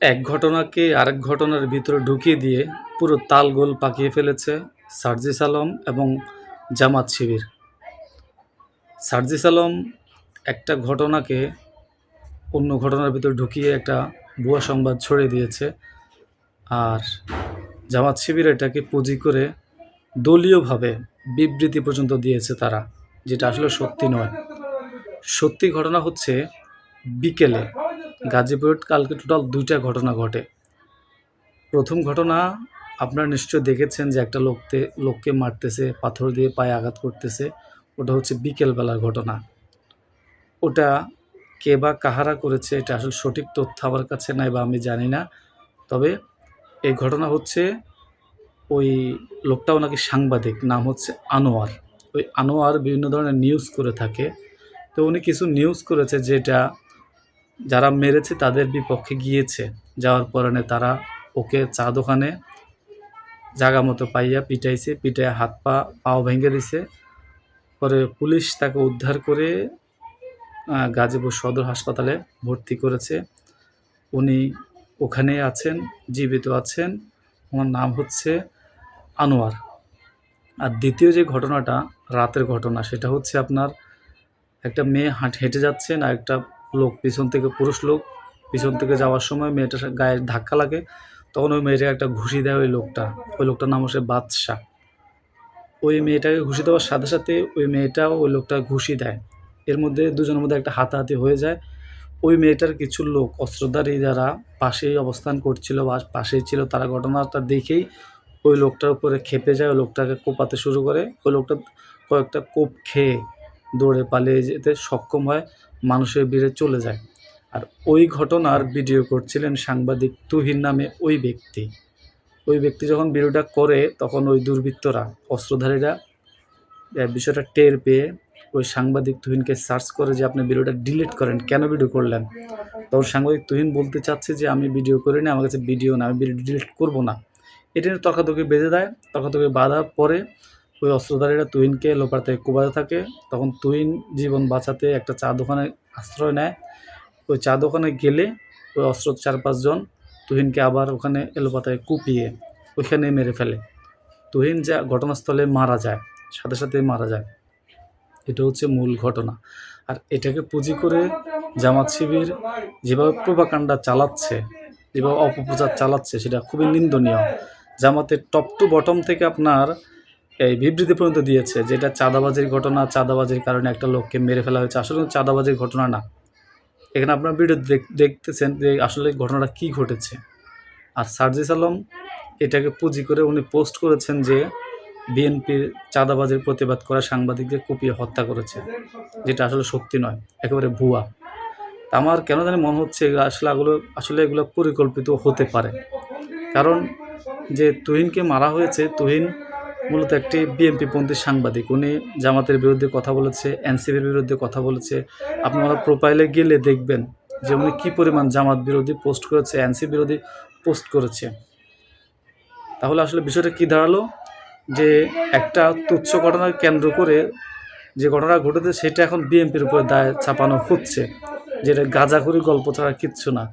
এক ঘটনাকে আরেক ঘটনার ভিতরে ঢুকিয়ে দিয়ে পুরো তালগোল পাকিয়ে ফেলেছে সার্জিস আলম এবং জামাত শিবির। সার্জিস আলম একটা ঘটনাকে অন্য ঘটনার ভিতরে ঢুকিয়ে একটা ভুয়া সংবাদ ছড়িয়ে দিয়েছে আর জামাত শিবির এটাকে পুঁজি করে দলীয়ভাবে বিবৃতি পর্যন্ত দিয়েছে তারা, যেটা আসলে সত্যি নয়। সত্যি ঘটনা হচ্ছে বিকেলে গাজীপুরে কালকে টোটাল দুইটা ঘটনা ঘটে। প্রথম ঘটনা, আপনারা নিশ্চয় দেখেছেন যে একটা লোকতে, লোককে মারতেছে, পাথর দিয়ে পায়ে আঘাত করতেছে। ওটা হচ্ছে বিকেলবেলার ঘটনা। ওটা কে বা কাহারা করেছে, এটা আসলে সঠিক তথ্য আমার কাছে নাই বা আমি জানি না। তবে এই ঘটনা হচ্ছে, ওই লোকটাও নাকি সাংবাদিক, নাম হচ্ছে আনোয়ার। ওই আনোয়ার বিভিন্ন ধরনের নিউজ করে থাকে। তো উনি কিছু নিউজ করেছে যেটা যারা মেরেছে তাদের বিপক্ষে গিয়েছে। যাওয়ার পরে তারা ওকে চা দোকানে জাগা মতো পাইয়া পিটাইছে, পিটাইয়া হাত পা, পাও ভেঙে দিছে। পরে পুলিশ তাকে উদ্ধার করে গাজীপুর সদর হাসপাতালে ভর্তি করেছে। উনি ওখানে আছেন, জীবিত আছেন। ওনার নাম হচ্ছে আনোয়ার। আর দ্বিতীয় যে ঘটনাটা, রাতের ঘটনা, সেটা হচ্ছে আপনার একটা মেয়ে হাঁট হেঁটে যাচ্ছেন আর একটা লোক, পিছন থেকে পুরুষ লোক, পিছন থেকে যাওয়ার সময় মেয়েটার গায়ে ধাক্কা লাগে, তখন ওই মেয়েটাকে একটা ঘুষি দেয় ওই লোকটা। ওই লোকটার নাম হচ্ছে বাদশাহ। ওই মেয়েটাকে ঘুষি দেওয়ার সাথে সাথে ওই মেয়েটাও ওই লোকটা ঘুষি দেয়। এর মধ্যে দুজনের মধ্যে একটা হাতাহাতি হয়ে যায়। ওই মেয়েটার কিছু লোক, অস্ত্রধারী যারা পাশেই অবস্থান করছিল বা পাশেই ছিল, তারা ঘটনাটা দেখেই ওই লোকটার উপরে খেপে যায়, ওই লোকটাকে কোপাতে শুরু করে। ওই লোকটা কয়েকটা কোপ খেয়ে দৌড়ে পালিয়ে যেতে সক্ষম হয়, মানুষের ভিড়ে চলে যায়। আর ওই ঘটনার ভিডিও করছিলেন সাংবাদিক তুহিন নামে ওই ব্যক্তি। ওই ব্যক্তি যখন ভিডিওটা করে, তখন ওই দুর্বৃত্তরা, অস্ত্রধারীরা বিষয়টা টের পেয়ে ওই সাংবাদিক তুহিনকে সার্চ করে যে আপনি ভিডিওটা ডিলিট করেন, কেন ভিডিও করলেন? তখন সাংবাদিক তুহিন বলতে চাচ্ছে যে, আমি ভিডিও করিনি, আমার কাছে ভিডিও না, আমি ভিডিও ডিলিট করব না। এটা নিয়ে তর্কাতর্কি বেঁধে দেয়, তর্কাতর্কি বাঁধার পরে ওই অস্ত্রধারীরা তুহিনকে লোপার থেকে কোবাতে থাকে। তখন তুহিন জীবন বাঁচাতে একটা চা দোকানে আশ্রয় নেয়। ওই চা দোকানে গেলে ওই অস্ত্র চার পাঁচজন তুহিনকে আবার ওখানে এলোপাতায় কুপিয়ে ওইখানে মেরে ফেলে। তুহিন যা ঘটনাস্থলে মারা যায়, সাথে সাথে মারা যায়। এটা হচ্ছে মূল ঘটনা। আর এটাকে পুঁজি করে জামাত শিবির যেভাবে প্রোপাকাণ্ডা চালাচ্ছে, যেভাবে অপপ্রচার চালাচ্ছে, সেটা খুবই নিন্দনীয়। জামাতের টপ টু বটম থেকে আপনার এই বিবৃতি পর্যন্ত দিয়েছে যেটা চাঁদাবাজির ঘটনা, চাঁদাবাজির কারণে একটা লোককে মেরে ফেলা হয়েছে। আসলে চাঁদাবাজির ঘটনা না। এখানে আপনার ভিডিও দেখ- দেখতেছেন যে আসলে ঘটনাটা কি ঘটেছে। আর সার্জিস আলম এটাকে পুঁজি করে উনি পোস্ট করেছেন যে বিএনপির চাঁদাবাজির প্রতিবাদ করা সাংবাদিকদের কুপিয়ে হত্যা করেছে, যেটা আসলে সত্যি নয়, একেবারে ভুয়া। আমার কেন জানি মনে হচ্ছে এগুলো আসলে এগুলো আসলে এগুলো পরিকল্পিত হতে পারে। কারণ যে তুহিনকে মারা হয়েছে, তুহিন মূলত একটি বিএনপি পন্থী সাংবাদিক। উনি জামাতের বিরুদ্ধে কথা বলেছে এনসিপির বিরুদ্ধে কথা বলেছে। আপনি ওনার প্রোফাইলে গেলে দেখবেন যে উনি কী পরিমাণ জামাত বিরোধী পোস্ট করেছে এনসি বিরোধী পোস্ট করেছে। তাহলে আসলে বিষয়টা কী দাঁড়াল? যে একটা তুচ্ছ ঘটনাকে কেন্দ্র করে যে ঘটনা ঘটেছে, সেটা এখন বিএনপির উপরে দায় চাপানো হচ্ছে। যেটা গাঁজাখুরি গল্প ছাড়া কিচ্ছু না।